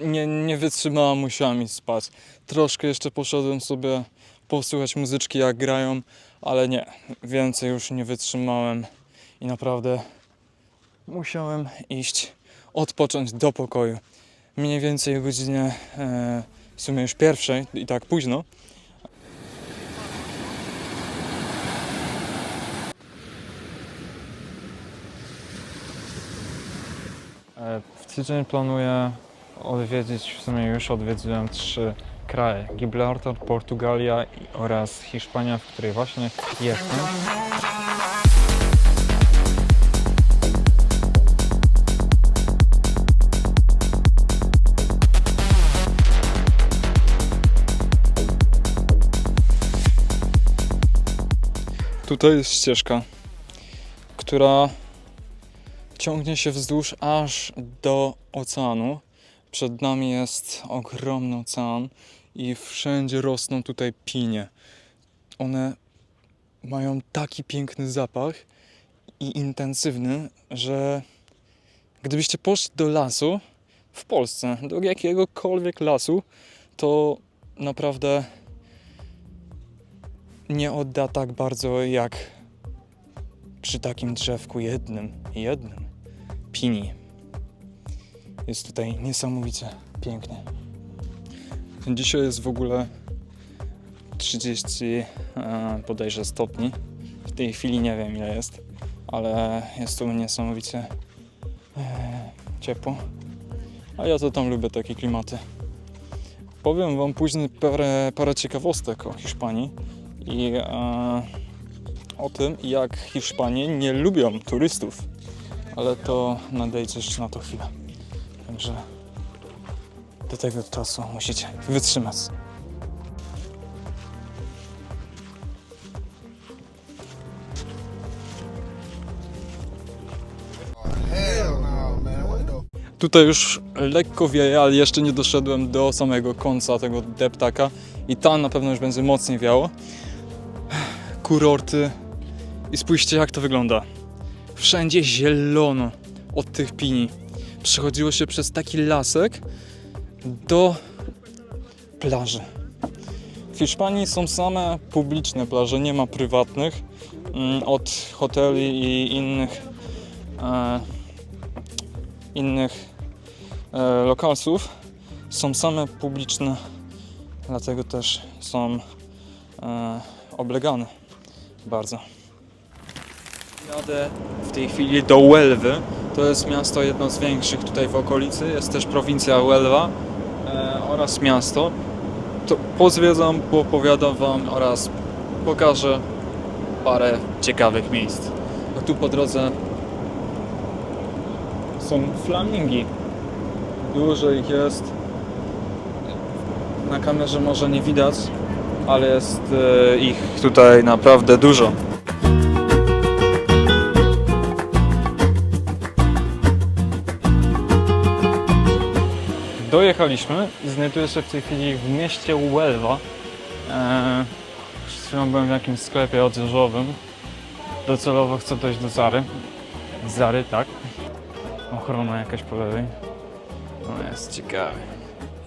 nie, nie wytrzymałam, musiałam iść spać. Troszkę jeszcze poszedłem sobie posłuchać muzyczki jak grają, ale nie, więcej już nie wytrzymałem i naprawdę musiałem iść odpocząć do pokoju. Mniej więcej o godzinie e, w sumie już pierwszej i tak późno. E, W tydzień planuję odwiedzić, w sumie już odwiedziłem trzy kraje. Gibraltar, Portugalia oraz Hiszpania, w której właśnie jestem. Tutaj jest ścieżka, która ciągnie się wzdłuż aż do oceanu. Przed nami jest ogromny ocean i wszędzie rosną tutaj pinie. One mają taki piękny zapach i intensywny, że gdybyście poszli do lasu w Polsce, do jakiegokolwiek lasu, to naprawdę nie odda tak bardzo jak przy takim drzewku jednym, jednym pini. Jest tutaj niesamowicie pięknie. Dzisiaj jest w ogóle 30 e, bodajże stopni. W tej chwili nie wiem ile jest, ale jest tu niesamowicie e, ciepło. A ja to tam lubię takie klimaty. Powiem Wam później parę, parę ciekawostek o Hiszpanii i e, o tym, jak Hiszpanie nie lubią turystów. Ale to nadejdzie jeszcze na to chwilę. Także do tego czasu musicie wytrzymać. Tutaj już lekko wieje, ale jeszcze nie doszedłem do samego końca tego deptaka i tam na pewno już będzie mocniej wiało. Kurorty i spójrzcie jak to wygląda. Wszędzie zielono od tych pini. Przechodziło się przez taki lasek do plaży. W Hiszpanii są same publiczne plaże, nie ma prywatnych. Mm, Od hoteli i innych e, innych e, lokalsów są same publiczne, dlatego też są e, oblegane bardzo. Jadę w tej chwili do Huelwy. To jest miasto jedno z większych tutaj w okolicy. Jest też prowincja Huelva e, oraz miasto. To pozwiedzam, poopowiadam Wam oraz pokażę parę ciekawych miejsc. A tu po drodze są flamingi. Dużo ich jest. Na kamerze może nie widać, ale jest e, ich tutaj naprawdę dużo. Dojechaliśmy. Znajduję się w tej chwili w mieście Huelva. Eee, przed chwilą byłem w jakimś sklepie odzieżowym. Docelowo chcę dojść do Zary. Zary, tak ochrona jakaś po lewej. No jest ciekawe.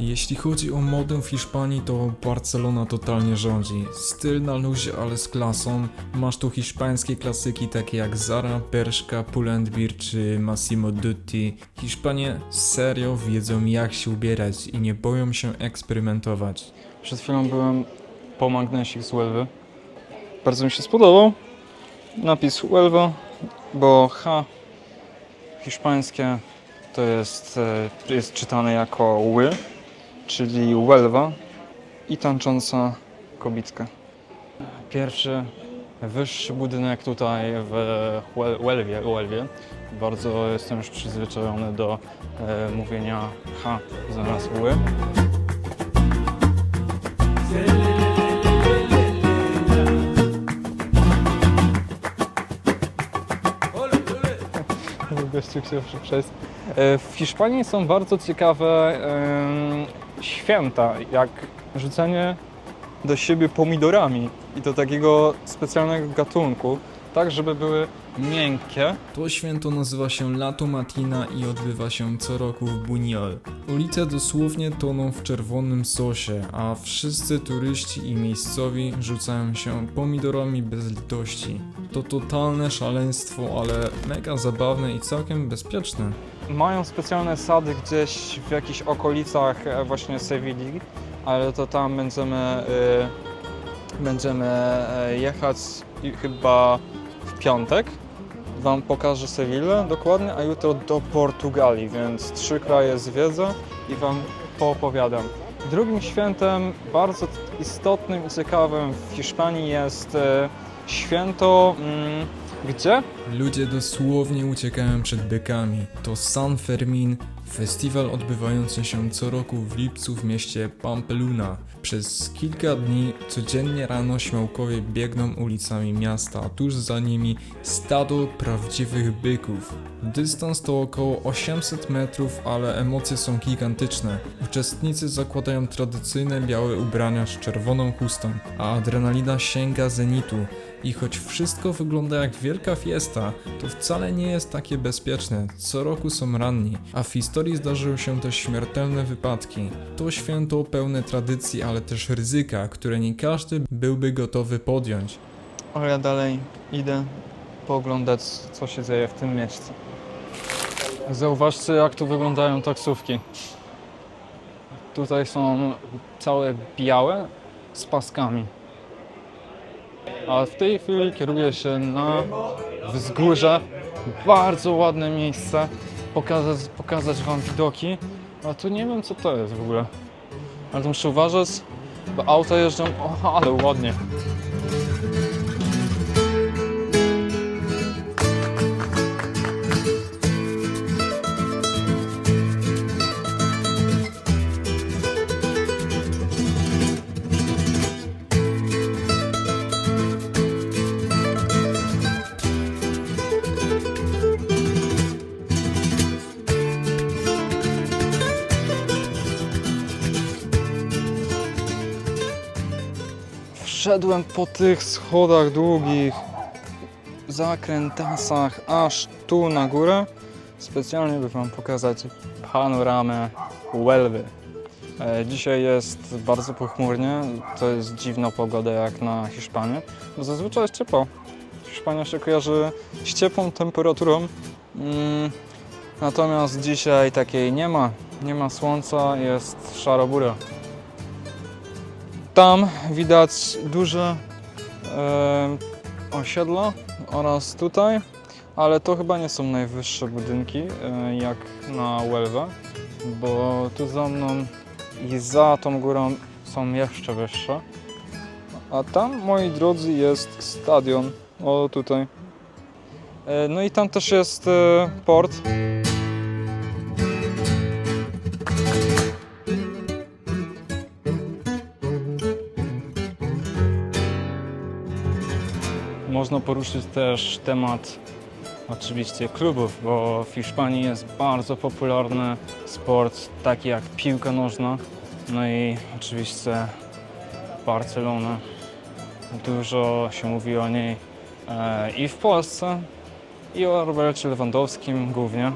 Jeśli chodzi o modę w Hiszpanii, to Barcelona totalnie rządzi. Styl na luzie, ale z klasą. Masz tu hiszpańskie klasyki takie jak Zara, Bershka, Pull&Bear czy Massimo Dutti. Hiszpanie serio wiedzą jak się ubierać i nie boją się eksperymentować. Przed chwilą byłem po magnesik z Huelwy. Bardzo mi się spodobał. Napis Huelva, bo H hiszpańskie to jest, e, jest czytane jako ły, czyli Huelva i tańcząca kobitka. Pierwszy wyższy budynek tutaj w Huelwie, Huelwie. Bardzo jestem już przyzwyczajony do e, mówienia H zamiast ły. E, W Hiszpanii są bardzo ciekawe święta, jak rzucenie do siebie pomidorami i do takiego specjalnego gatunku. tak żeby były miękkie. To święto nazywa się Lato Matina i odbywa się co roku w Buñol. Ulice dosłownie toną w czerwonym sosie, a wszyscy turyści i miejscowi rzucają się pomidorami bez litości. To totalne szaleństwo, ale mega zabawne i całkiem bezpieczne. Mają specjalne sady gdzieś w jakichś okolicach e, właśnie Sewilli, ale to tam będziemy, y, będziemy e, jechać i chyba w piątek. Wam pokażę Sewillę dokładnie, a jutro do Portugalii, więc trzy kraje zwiedzę i Wam poopowiadam. Drugim świętem, bardzo istotnym i ciekawym w Hiszpanii jest e, święto. Mm, gdzie? Ludzie dosłownie uciekają przed bykami. To San Fermin, festiwal odbywający się co roku w lipcu w mieście Pamplona. Przez kilka dni codziennie rano śmiałkowie biegną ulicami miasta, a tuż za nimi stado prawdziwych byków. Dystans to około 800 metrów, ale emocje są gigantyczne. Uczestnicy zakładają tradycyjne białe ubrania z czerwoną chustą, a adrenalina sięga zenitu. I choć wszystko wygląda jak wielka fiesta, to wcale nie jest takie bezpieczne. Co roku są ranni, a w historii zdarzyły się też śmiertelne wypadki. To święto pełne tradycji, ale też ryzyka, które nie każdy byłby gotowy podjąć. Ale ja dalej idę pooglądać, co się dzieje w tym mieście. Zauważcie, jak tu wyglądają taksówki. Tutaj są całe białe z paskami. A w tej chwili kieruję się na wzgórze. Bardzo ładne miejsce. Pokazać, pokazać Wam widoki. A tu nie wiem, co to jest w ogóle. Ale tu muszę uważać, bo auta jeżdżą. O, ale ładnie. Wszedłem po tych schodach długich, zakrętasach, aż tu na górę, specjalnie by Wam pokazać panoramę Huelwy. E, Dzisiaj jest bardzo pochmurnie, to jest dziwna pogoda jak na Hiszpanię, bo zazwyczaj jest ciepło. Hiszpania się kojarzy z ciepłą temperaturą, mm, natomiast dzisiaj takiej nie ma. Nie ma słońca, jest szaro bura. Tam widać duże e, osiedla oraz tutaj, ale to chyba nie są najwyższe budynki e, jak na Huelva, bo tu za mną i za tą górą są jeszcze wyższe. A tam, moi drodzy, jest stadion. O, tutaj. E, no i tam też jest e, port. Można poruszyć też temat oczywiście klubów, bo w Hiszpanii jest bardzo popularny sport taki jak piłka nożna. No i oczywiście Barcelona. Dużo się mówi o niej e, i w Polsce, i o Robercie Lewandowskim głównie.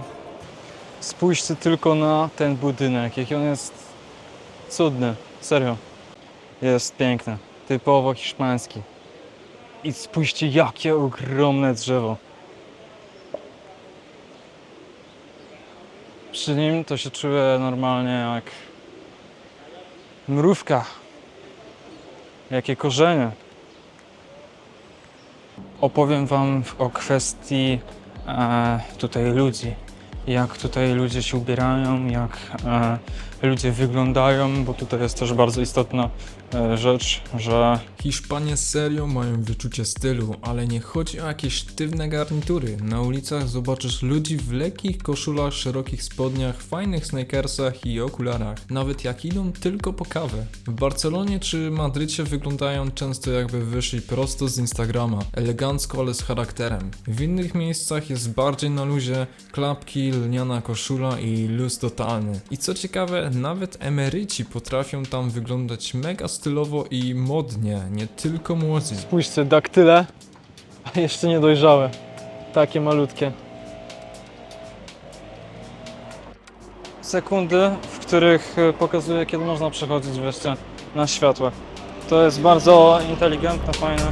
Spójrzcie tylko na ten budynek, jaki on jest cudny, serio. Jest piękny, typowo hiszpański. I spójrzcie, jakie ogromne drzewo. Przy nim to się czuje normalnie jak mrówka. Jakie korzenie. Opowiem Wam o kwestii e, tutaj ludzi. Jak tutaj ludzie się ubierają, jak e, ludzie wyglądają, bo tutaj jest też bardzo istotna rzecz, że Hiszpanie serio mają wyczucie stylu, ale nie chodzi o jakieś sztywne garnitury. Na ulicach zobaczysz ludzi w lekkich koszulach, szerokich spodniach, fajnych sneakersach i okularach. Nawet jak idą tylko po kawę. W Barcelonie czy Madrycie wyglądają często jakby wyszli prosto z Instagrama. Elegancko, ale z charakterem. W innych miejscach jest bardziej na luzie, klapki, lniana koszula i luz totalny. I co ciekawe, nawet emeryci potrafią tam wyglądać mega stylowo i modnie, nie tylko młodzi. Spójrzcie, daktyle. a jeszcze niedojrzałe. Takie malutkie. Sekundy, w których e, pokazuje, kiedy można przechodzić wreszcie na światło. To jest bardzo inteligentne, fajne.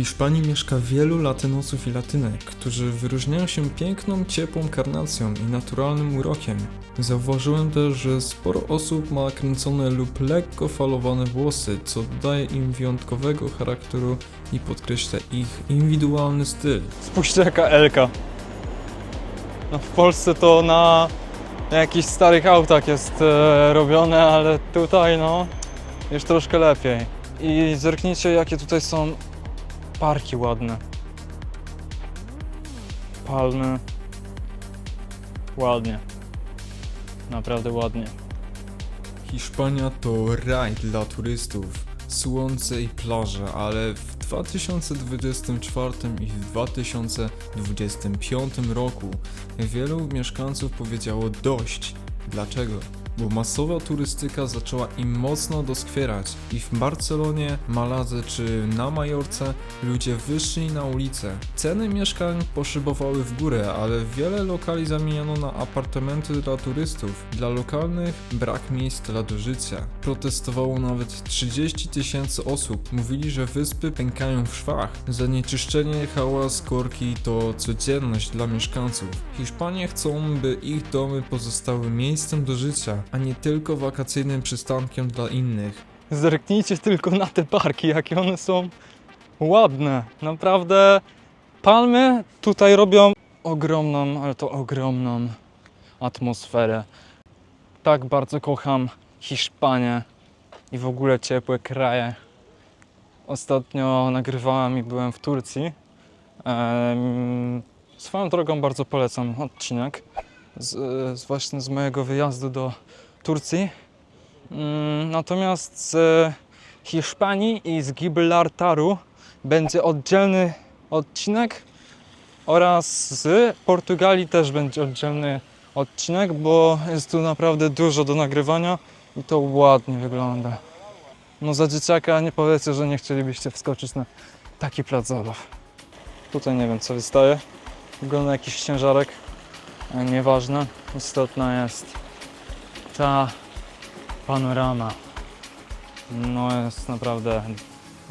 Hiszpanii mieszka wielu latynosów i latynek, którzy wyróżniają się piękną, ciepłą karnacją i naturalnym urokiem. Zauważyłem też, że sporo osób ma kręcone lub lekko falowane włosy, co dodaje im wyjątkowego charakteru i podkreśla ich indywidualny styl. Spójrzcie jaka Elka. No w Polsce to na, na jakichś starych autach jest e, robione, ale tutaj no już troszkę lepiej. I zerknijcie jakie tutaj są parki ładne. Palmy. Ładnie. Naprawdę ładnie. Hiszpania to raj dla turystów, słońce i plaże, ale w 2024 i w 2025 roku wielu mieszkańców powiedziało dość. Dlaczego? Bo masowa turystyka zaczęła im mocno doskwierać i w Barcelonie, Maladze czy na Majorce ludzie wyszli na ulicę. Ceny mieszkań poszybowały w górę, ale wiele lokali zamieniono na apartamenty dla turystów. Dla lokalnych brak miejsc dla do życia. Protestowało nawet 30 tysięcy osób. Mówili, że wyspy pękają w szwach. Zanieczyszczenie, hałas, korki to codzienność dla mieszkańców. Hiszpanie chcą, by ich domy pozostały miejscem do życia, a nie tylko wakacyjnym przystankiem dla innych. Zerknijcie tylko na te parki, jakie one są ładne. Naprawdę palmy tutaj robią ogromną, ale to ogromną atmosferę. Tak bardzo kocham Hiszpanię i w ogóle ciepłe kraje. Ostatnio nagrywałem i byłem w Turcji. Em, swoją drogą bardzo polecam odcinek z, z właśnie z mojego wyjazdu do Turcji. Mm, Natomiast z Hiszpanii i z Gibraltaru będzie oddzielny odcinek oraz z Portugalii też będzie oddzielny odcinek, bo jest tu naprawdę dużo do nagrywania i to ładnie wygląda. No za dzieciaka nie powiecie, że nie chcielibyście wskoczyć na taki plac zabaw. Tutaj nie wiem co wystaje. Wygląda jakiś ciężarek. Nieważne. Istotna jest ta panorama. No jest naprawdę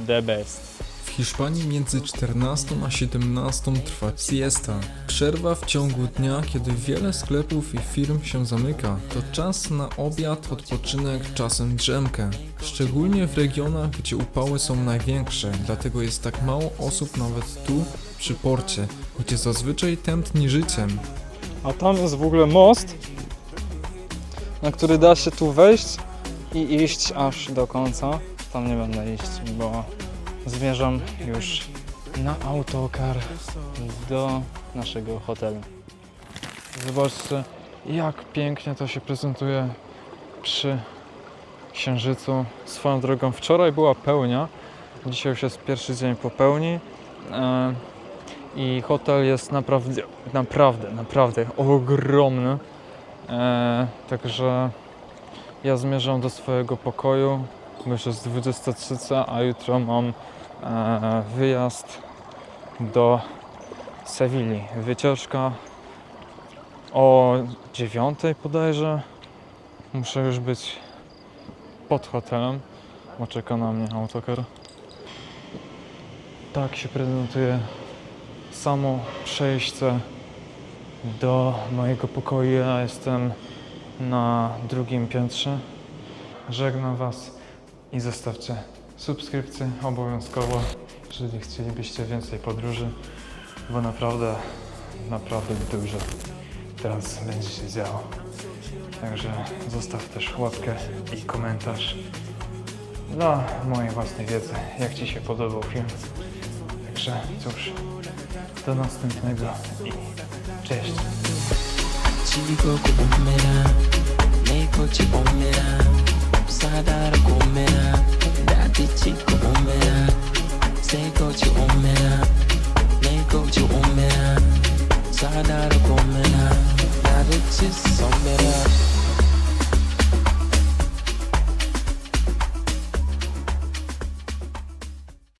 the best. W Hiszpanii między 14 a 17 trwa siesta. Przerwa w ciągu dnia, kiedy wiele sklepów i firm się zamyka. To czas na obiad, odpoczynek, czasem drzemkę. Szczególnie w regionach, gdzie upały są największe, dlatego jest tak mało osób nawet tu, przy porcie, gdzie zazwyczaj tętni życiem. A tam jest w ogóle most, na który da się tu wejść i iść aż do końca. Tam nie będę iść, bo zmierzam już na autokar do naszego hotelu. Zobaczcie, jak pięknie to się prezentuje przy księżycu. Swoją drogą, wczoraj była pełnia, dzisiaj już jest pierwszy dzień po pełni. E, i hotel jest naprawdę, naprawdę, naprawdę ogromny. E, także ja zmierzam do swojego pokoju, już jest 23, a jutro mam e, wyjazd do Sewilli. Wycieczka o 9 bodajże. Muszę już być pod hotelem, bo czeka na mnie autokar. Tak się prezentuje samo przejście do mojego pokoju. Ja jestem na drugim piętrze. Żegnam Was i zostawcie subskrypcję obowiązkowo, jeżeli chcielibyście więcej podróży, bo naprawdę, naprawdę dużo teraz będzie się działo. Także zostaw też łapkę i komentarz dla mojej własnej wiedzy, jak Ci się podobał film do następnego. i Cześć. Sadar kumera, sadar kumera, sadar kumera, sadar kumera, sadar kumera, sadar kumera, sadar sadar kumera, sadar kumera,